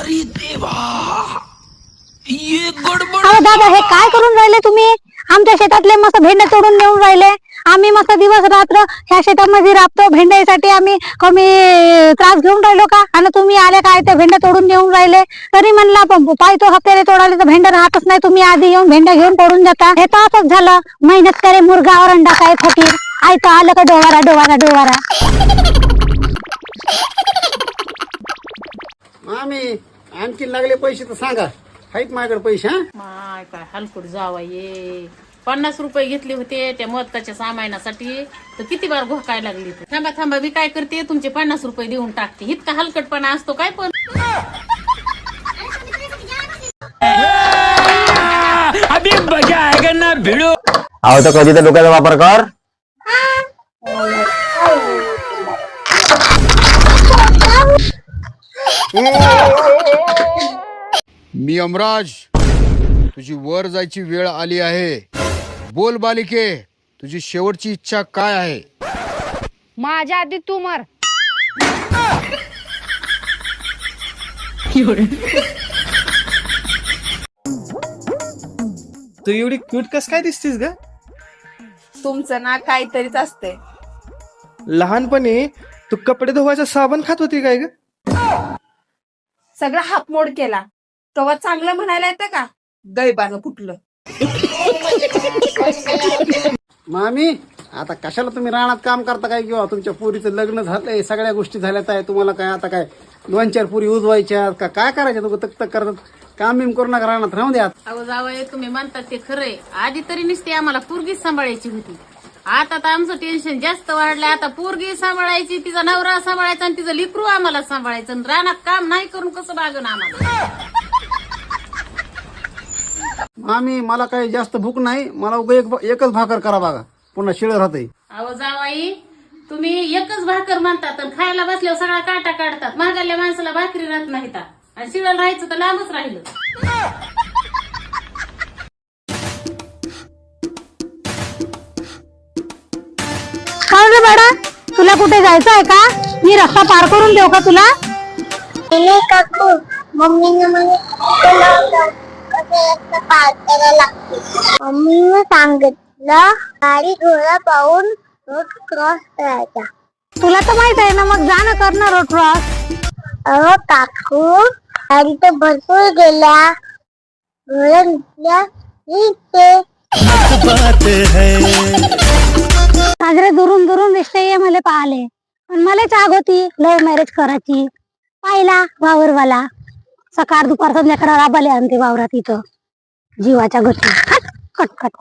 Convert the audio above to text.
अरे देवा ये गडबड अहो दादा हे काय करून राहिले तुम्ही? आमच्या शेतातले मस्त भेंडे तोडून नेऊन राहिले. आम्ही मस्त दिवस रात्र ह्या शेतामध्ये राबतो. भेंड्यासाठी आम्ही कमी त्रास घेऊन राहिलो का? आणि तुम्ही आले काय ते भेंडे तोडून नेऊन राहिले? तरी म्हणला प- पाहतो हप्त्याने तोडाले तर भेंडे राहतच नाही. तुम्ही आधी येऊन भेंडे घेऊन तोडून जाता हे तर असंच झालं. मेहनत करे मुरगावर अंडा काय फकीर. ऐकतं आलं का डोवारा डोवारा डोवारा. मामी आणखी लागले पैसे तर सांगा. आहेत माझ्याकडे पैसे हा? माय काय हलकूट जावा ये. पन्नास रुपये घेतले होते त्या मदताच्या सामानासाठी तर किती बार घोकाय लागली तू. थांबा थांबा मी काय करते? तुमचे पन्नास रुपये देऊन टाकते. इतका हलकटपणा असतो काय पण? अभी मजा आएगा ना भिड़ो. अहो तर कधी तर डोक्याचा वापर कर. मी अमराज तुझी वर जायची वेळ आली आहे. बोल बालिके तुझी शेवटची इच्छा काय आहे? माझ्या आधी तू मर. तू एवढी क्यूट कस काय दिसतीस ग? तुमचं ना काहीतरीच असते लहानपणी तू कपडे धुवायचा साबण खात होती काय ग? सगळं हापमोड केला. तेव्हा चांगलं म्हणायला येतं का? दैबानं फुटलं मामी आता कशाला तुम्ही रानात काम करता काय किंवा तुमच्या पुरीचं लग्न झालंय सगळ्या गोष्टी झाल्यात आहे तुम्हाला काय आता काय दोन चार पुरी उजवायच्या का काय करायच्या तुम्ही तक तक करतात काम बिम करू नका रानात राहून द्या. अहो जावय तुम्ही म्हणतात ते खरंय. आधी तरी नुसती आम्हाला पोरगीच सांभाळायची होती. आता तर आमचं टेन्शन जास्त वाढलंय. आता पोरगी सांभाळायची तिचा नवरा सांभाळायचा आणि तिचं लिकरू आम्हाला सांभाळायचं. आणि रानात काम नाही करून कसं बागन आम्हाला? मामी मला काही जास्त भूक नाही. मला उगा एक एकच भाकर करा बघा. पुन्हा शिळ राहते अहो जावाई तुम्ही एकच भाकर म्हणतात आणि खायला बसल्यावर सगळा काटा काढतात. महागाल्या माणसाला भाकरी राहत नाहीत. आणि शिळं राहायचं तर लांबच राहिलं. बाळा तुला कुठे जायचं आहे का? मी रस्ता पार करून देऊ का तुला? काकू. मम्मीने मला पार करायला लागते. मम्मीने सांगितलं गाडी घोडा पाहून रोड क्रॉस करायचा. तुला तर माहीत आहे ना मग जा ना कर ना रोड क्रॉस अहो काकू गाडी तर भरपूर गेल्या. निघल्या निघते. साजरे दुरून दुरून दिसते ये मला पाहले. पण मला चाग होती लव्ह मॅरेज करायची. पाहिला वावरवाला. सकाळ दुपार संध्याकाळ राबाले आणते वावरात इथं. जीवाच्या गती. Cut cut